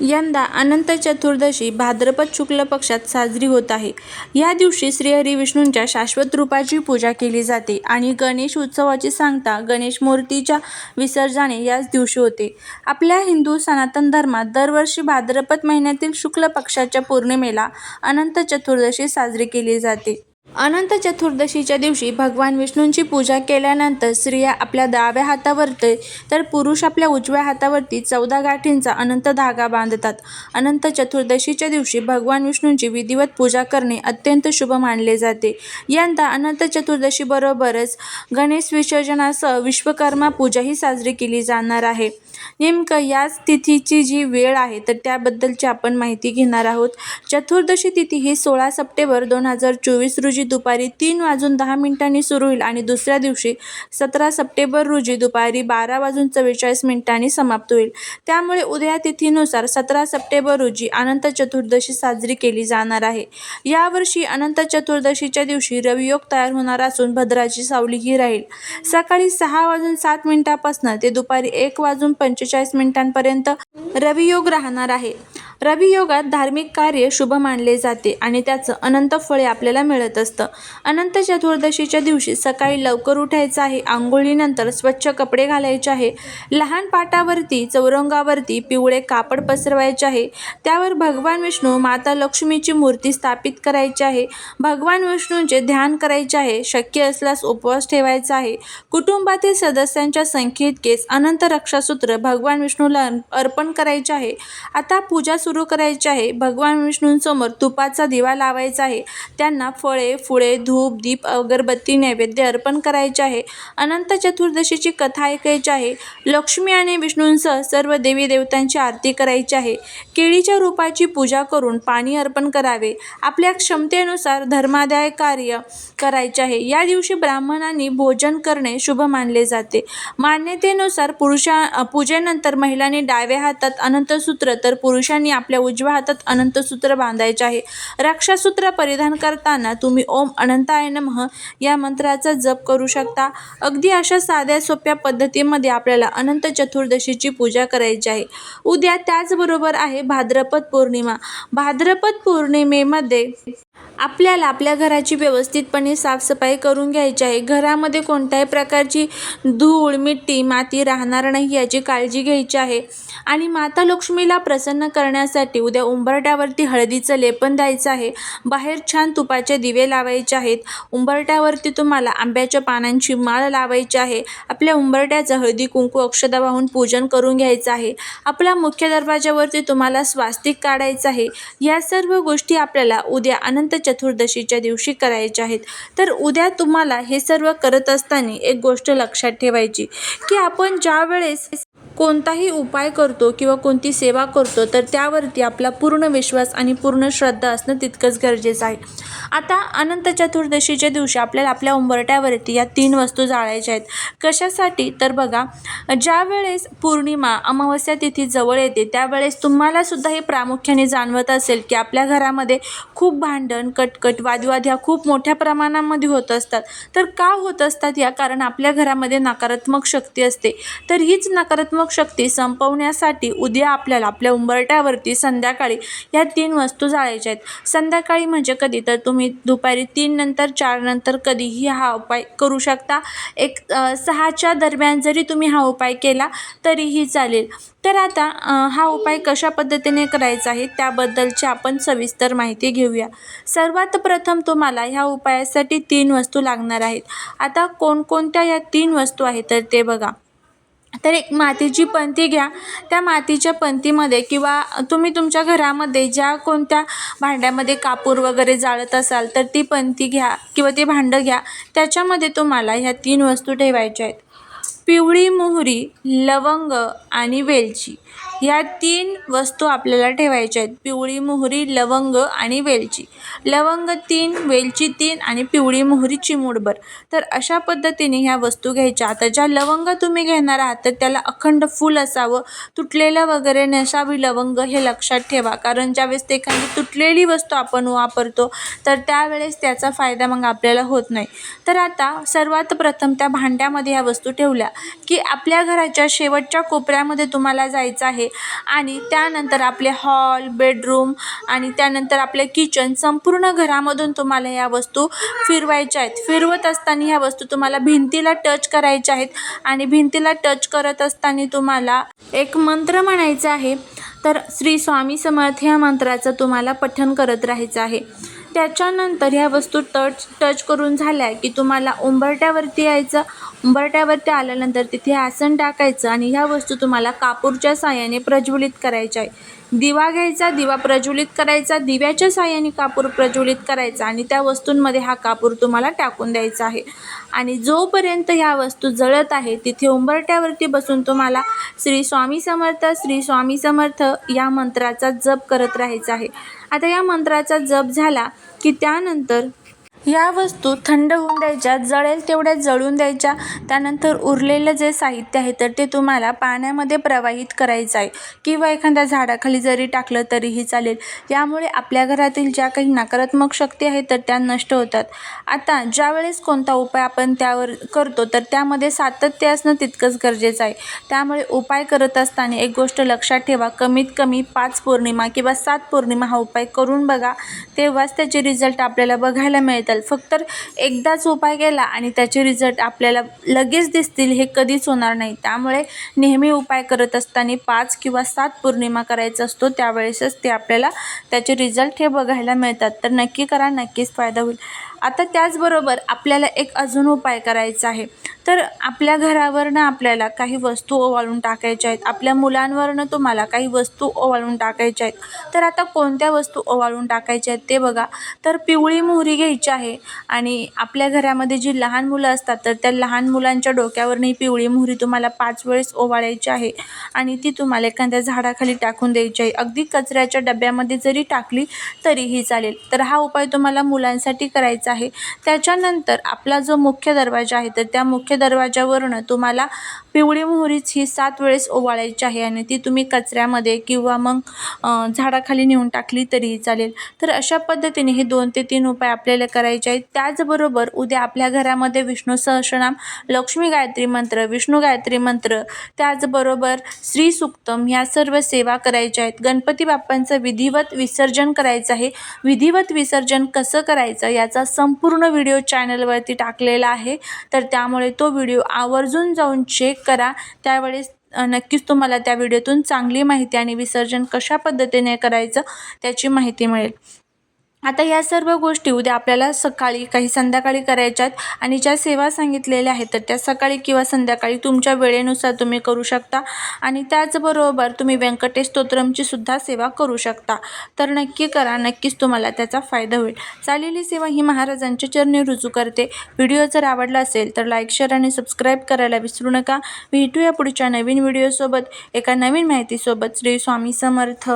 यंदा अनंत चतुर्दशी भाद्रपद शुक्ल पक्षात साजरी होत आहे. या दिवशी श्रीहरी विष्णूंच्या शाश्वत रूपाची पूजा केली जाते आणि गणेश उत्सवाची सांगता गणेश मूर्तीच्या विसर्जने याच दिवशी होते. आपल्या हिंदू सनातन धर्मात दरवर्षी भाद्रपद महिन्यातील शुक्ल पक्षाच्या पौर्णिमेला अनंत चतुर्दशी साजरी केली जाते. अनंत चतुर्दशीच्या दिवशी भगवान विष्णूंची पूजा केल्यानंतर स्त्रिया आपल्या डाव्या हातावरती तर पुरुष आपल्या उजव्या हातावरती चौदा गाठींचा अनंत धागा बांधतात. अनंत चतुर्दशीच्या दिवशी भगवान विष्णूंची विधिवत पूजा करणे अत्यंत शुभ मानले जाते. यंदा अनंत चतुर्दशीबरोबरच गणेश विसर्जनासह विश्वकर्मा पूजाही साजरी केली जाणार आहे. नेमकं याच तिथीची जी वेळ आहे तर त्याबद्दलची आपण माहिती घेणार आहोत. चतुर्दशी तिथी ही सोळा सप्टेंबर दोन हजार चोवीस रोजी दुपारी तीन वाजून दहा मिनिटांनी सुरू होईल आणि दुसऱ्या दिवशी सतरा सप्टेंबर रोजी दुपारी बारा वाजून चव्वेचाळीस मिनिटांनी समाप्त होईल. त्यामुळे उदया तिथीनुसार सतरा सप्टेंबर रोजी अनंत चतुर्दशी साजरी केली जाणार आहे. यावर्षी अनंत चतुर्दशीच्या दिवशी रवियोग तयार होणार असून भद्राची सावलीही राहील. सकाळी सहा वाजून सात मिनिटांपासनं ते दुपारी एक वाजून पंचेचाळीस मिनिटांपर्यंत रवियोग राहणार आहे. रवियोगात धार्मिक कार्य शुभ मानले जाते आणि त्याचं अनंत फळे आपल्याला मिळत असते अनंत चतुर्दशीच्या दिवशी सकाळी लवकर उठायचं आहे. आंघोळीनंतर स्वच्छ कपडे घालायचे आहे. लहान पाटावरती चौरंगावरती पिवळे कापड पसरवायचे आहे. त्यावर भगवान विष्णू, माता लक्ष्मीची मूर्ती स्थापित करायची आहे. भगवान विष्णूंचे ध्यान करायचे आहे. शक्य असल्यास उपवास ठेवायचा आहे. कुटुंबातील सदस्यांच्या संख्येइतकेच अनंत रक्षासूत्र भगवान विष्णूला अर्पण करायचे आहे. आता पूजा सुरू करायची आहे. भगवान विष्णूंसमोर तुपाचा दिवा लावायचा आहे. त्यांना फळे, फुले, धूप, दीप, अगरबत्ती नैवेद्य अर्पण करायचे आहे. अनंत चतुर्दशीची कथा ऐकायची आहे. लक्ष्मी आणि विष्णूंसह सर्व देवी-देवतांची आरती करायची आहे. केळीच्या रूपाची पूजा करून पाणी अर्पण करावे. आपल्या क्षमतेनुसार धर्मादाय कार्य करायचे आहे. या दिवशी ब्राह्मणांनी भोजन करणे शुभ मानले जाते. मान्यतेनुसार पुरुषा पूजेनंतर महिलांनी डाव्या हातात अनंतसूत्र तर पुरुषांनी आपल्या उजव्या हातात अनंतसूत्र बांधायचे आहे. रक्षासूत्र परिधान करताना तुम्ही ओम अनंताय नमः या मंत्राचा जप करू शकता. अगदी अशा साध्या सोप्या पद्धतीमध्ये आपल्याला अनंत चतुर्दशीची पूजा करायची आहे. उद्या त्याचबरोबर आहे भाद्रपद पौर्णिमा. भाद्रपद पौर्णिमेमध्ये आपल्याला आपल्या घराची व्यवस्थितपणे साफसफाई करून घ्यायची आहे. घरामध्ये कोणत्याही प्रकारची धूळ, मिट्टी, माती राहणार नाही याची काळजी घ्यायची आहे. आणि माता लक्ष्मीला प्रसन्न करण्यासाठी उद्या उंबरट्यावरती हळदीचं लेपन द्यायचं आहे. बाहेर छान तुपाचे दिवे लावायचे आहेत. उंबरट्यावरती तुम्हाला आंब्याच्या पानांची माळ लावायची आहे. आपल्या उंबरट्याचं हळदी कुंकू अक्षदा वाहून पूजन करून घ्यायचं आहे. आपल्या मुख्य दरवाज्यावरती तुम्हाला स्वास्तिक काढायचं आहे. या सर्व गोष्टी आपल्याला उद्या अनंत चतुर्दशीच्या दिवशी करायच्या आहेत. तर उद्या तुम्हाला हे सर्व करत असताना एक गोष्ट लक्षात ठेवायची की आपण ज्यावेळेस कोणताही उपाय करतो किंवा कोणती सेवा करतो तर त्यावरती आपला पूर्ण विश्वास आणि पूर्ण श्रद्धा असणं तितकंच गरजेचं आहे. आता अनंत चतुर्दशीच्या दिवशी आपल्याला आपल्या उंबरट्यावरती या तीन वस्तू जाळायच्या आहेत. कशासाठी तर बघा ज्यावेळेस पौर्णिमा, अमावस्या तिथी जवळ येते त्यावेळेस तुम्हाला सुद्धा हे प्रामुख्याने जाणवत असेल की आपल्या घरामध्ये खूप भांडण, कटकट, वादविवाद ह्या खूप मोठ्या प्रमाणामध्ये होत असतात. तर का होत असतात या कारण आपल्या घरामध्ये नकारात्मक शक्ती असते. तर हीच नकारात्मक शक्ती संपवण्यासाठी उद्या आपल्याला आपल्या उंबरट्यावरती संध्याकाळी या तीन वस्तू जाळायच्या आहेत. संध्याकाळी म्हणजे कधी तर तुम्ही दुपारी तीन नंतर चार नंतर कधीही हा उपाय करू शकता. एक सहाच्या दरम्यान जरी तुम्ही हा उपाय केला तरीही चालेल. तर आता हा उपाय कशा पद्धतीने करायचा आहे त्याबद्दलची आपण सविस्तर माहिती घेऊया. सर्वात प्रथम तुम्हाला ह्या उपायासाठी तीन वस्तू लागणार आहेत. आता कोणकोणत्या या तीन वस्तू आहेत तर ते बघा. तर एक मातीची पंती घ्या. त्या मातीच्या पंतीमध्ये किंवा तुम्ही तुमच्या घरामध्ये ज्या कोणत्या भांड्यामध्ये कापूर वगैरे जाळत असाल तर ती पंती घ्या किंवा ते भांडं घ्या. त्याच्यामध्ये तुम्हाला ह्या तीन वस्तू ठेवायच्या आहेत. पिवळी मोहरी, लवंग आणि वेलची ह्या तीन वस्तू आपल्याला ठेवायच्या आहेत. पिवळी मोहरी, लवंग आणि वेलची. लवंग तीन, वेलची तीन आणि पिवळी मोहरी चिमूटभर. तर अशा पद्धतीने ह्या वस्तू घ्यायच्या. आता ज्या लवंग तुम्ही घेणार आहात तर त्याला अखंड फूल असावं. तुटलेलं वगैरे नसावी लवंग हे लक्षात ठेवा. कारण ज्यावेळेस ते एखादी तुटलेली वस्तू आपण वापरतो तर त्यावेळेस त्याचा फायदा मग आपल्याला होत नाही. तर आता सर्वात प्रथम त्या भांड्यामध्ये ह्या वस्तू ठेवल्या की आपल्या घराच्या शेवटच्या कोपऱ्यामध्ये तुम्हाला जायचं आहे. आणि त्यानंतर आपले हॉल बेडरूम आणि त्यानंतर आपले किचन संपूर्ण घरामधून तुम्हाला ह्या वस्तू फिरवायच्या आहेत. फिरवत असताना ह्या वस्तू तुम्हाला भिंतीला टच करायच्या आहेत. आणि भिंतीला टच करत असताना तुम्हाला एक मंत्र म्हणायचा आहे. तर श्री स्वामी समर्थ ह्या मंत्राचं तुम्हाला पठण करत राहायचं आहे. त्याच्यानंतर ह्या वस्तू टच टच करून झाल्या की तुम्हाला उंबरट्यावरती यायचं. उंबरट्यावरती आल्यानंतर तिथे आसन टाकायचं आणि ह्या वस्तू तुम्हाला कापूरच्या साह्याने प्रज्वलित करायच्या आहे. दिवा घ्यायचा दिवा प्रज्वलित करायचा दिव्याच्या साह्याने कापूर प्रज्वलित करायचा आणि त्या वस्तूंमध्ये हा कापूर तुम्हाला टाकून द्यायचा आहे. आणि जोपर्यंत ह्या वस्तू जळत आहे तिथे उंबरट्यावरती बसून तुम्हाला श्री स्वामी समर्थ श्री स्वामी समर्थ या मंत्राचा जप करत राहायचा आहे. आता या मंत्राचा जप झाला की त्यानंतर या वस्तू थंड होऊन द्यायच्या जळेल तेवढ्या जळून द्यायच्या. त्यानंतर उरलेलं जे साहित्य आहे तर ते तुम्हाला पाण्यामध्ये प्रवाहित करायचं आहे. किंवा एखाद्या झाडाखाली जरी टाकलं तरीही चालेल. यामुळे आपल्या घरातील ज्या काही नकारात्मक शक्ती आहेत तर त्या नष्ट होतात. आता ज्यावेळेस कोणता उपाय आपण त्यावर करतो तर त्यामध्ये सातत्य असणं तितकंच गरजेचं आहे. त्यामुळे उपाय करत असताना एक गोष्ट लक्षात ठेवा कमीत कमी पाच पौर्णिमा किंवा सात पौर्णिमा हा उपाय करून बघा. तेव्हाच त्याचे रिझल्ट आपल्याला बघायला मिळते मिळतात फक्त एकदाच उपाय केला आणि त्याचे रिझल्ट आपल्याला लगेच दिसतील हे कधीच होणार नाही. त्यामुळे नेहमी उपाय करत असताना पाच किंवा सात पौर्णिमा करायचा असतो. त्यावेळेसच ते आपल्याला त्याचे रिझल्ट हे बघायला मिळतात. तर नक्की करा नक्कीच फायदा होईल. आता त्याचबरोबर आपल्याला एक अजून उपाय करायचा आहे. तर आपल्या घरावरनं आपल्याला काही वस्तू ओवाळून टाकायच्या आहेत. आपल्या मुलांवरनं तुम्हाला काही वस्तू ओवाळून टाकायच्या आहेत. तर आता कोणत्या वस्तू ओवाळून टाकायच्या आहेत ते बघा. तर पिवळी मोहरी घ्यायची आहे आणि आपल्या घरामध्ये जी लहान मुलं असतात तर त्या लहान मुलांच्या डोक्यावरनंही पिवळी मोहरी तुम्हाला पाच वेळेस ओवाळायची आहे आणि ती तुम्हाला एखाद्या झाडाखाली टाकून द्यायची आहे. अगदी कचऱ्याच्या डब्यामध्ये जरी टाकली तरीही चालेल. तर हा उपाय तुम्हाला मुलांसाठी करायचा आहे. त्याच्यानंतर आपला जो मुख्य दरवाजा आहे तर त्या मुख्य दरवाजावरनं तुम्हाला पिवळी मोहरीच ही सात वेळेस ओवाळायची आहे आणि ती तुम्ही कचऱ्यामध्ये किंवा मग झाडाखाली नेऊन टाकली तरीही चालेल. तर अशा पद्धतीने हे दोन ते तीन उपाय आपल्याला करायचे आहेत. त्याचबरोबर उद्या आपल्या घरामध्ये विष्णू सहस्रनाम लक्ष्मी गायत्री मंत्र विष्णू गायत्री मंत्र त्याचबरोबर श्री सुक्तम ह्या सर्व सेवा करायच्या आहेत. गणपती बाप्पांचं विधिवत विसर्जन करायचं आहे. विधिवत विसर्जन कसं करायचं याचा संपूर्ण व्हिडिओ चॅनलवरती टाकलेला आहे. तर त्यामुळे तो व्हिडिओ आवर्जून जाऊन चेक करा. त्यावेळेस नक्कीच तुम्हाला त्या व्हिडिओतून चांगली माहिती आणि विसर्जन कशा पद्धतीने करायचं त्याची माहिती मिळेल. आता या सर्व गोष्टी उद्या आपल्याला सकाळी काही संध्याकाळी करायच्या आहेत आणि ज्या सेवा सांगितलेल्या आहेत तर त्या सकाळी किंवा संध्याकाळी तुमच्या वेळेनुसार तुम्ही करू शकता. आणि त्याचबरोबर तुम्ही व्यंकटेश स्तोत्रमची सुद्धा सेवा करू शकता. तर नक्की करा नक्कीच तुम्हाला त्याचा फायदा होईल. चालेली सेवा ही महाराजांच्या चरणी रुजू करते. व्हिडिओ जर आवडला असेल तर लाईक शेअर आणि सबस्क्राईब करायला विसरू नका. भेटूया पुढच्या नवीन व्हिडिओसोबत. एका नवीन माहितीसोबत श्री स्वामी समर्थ.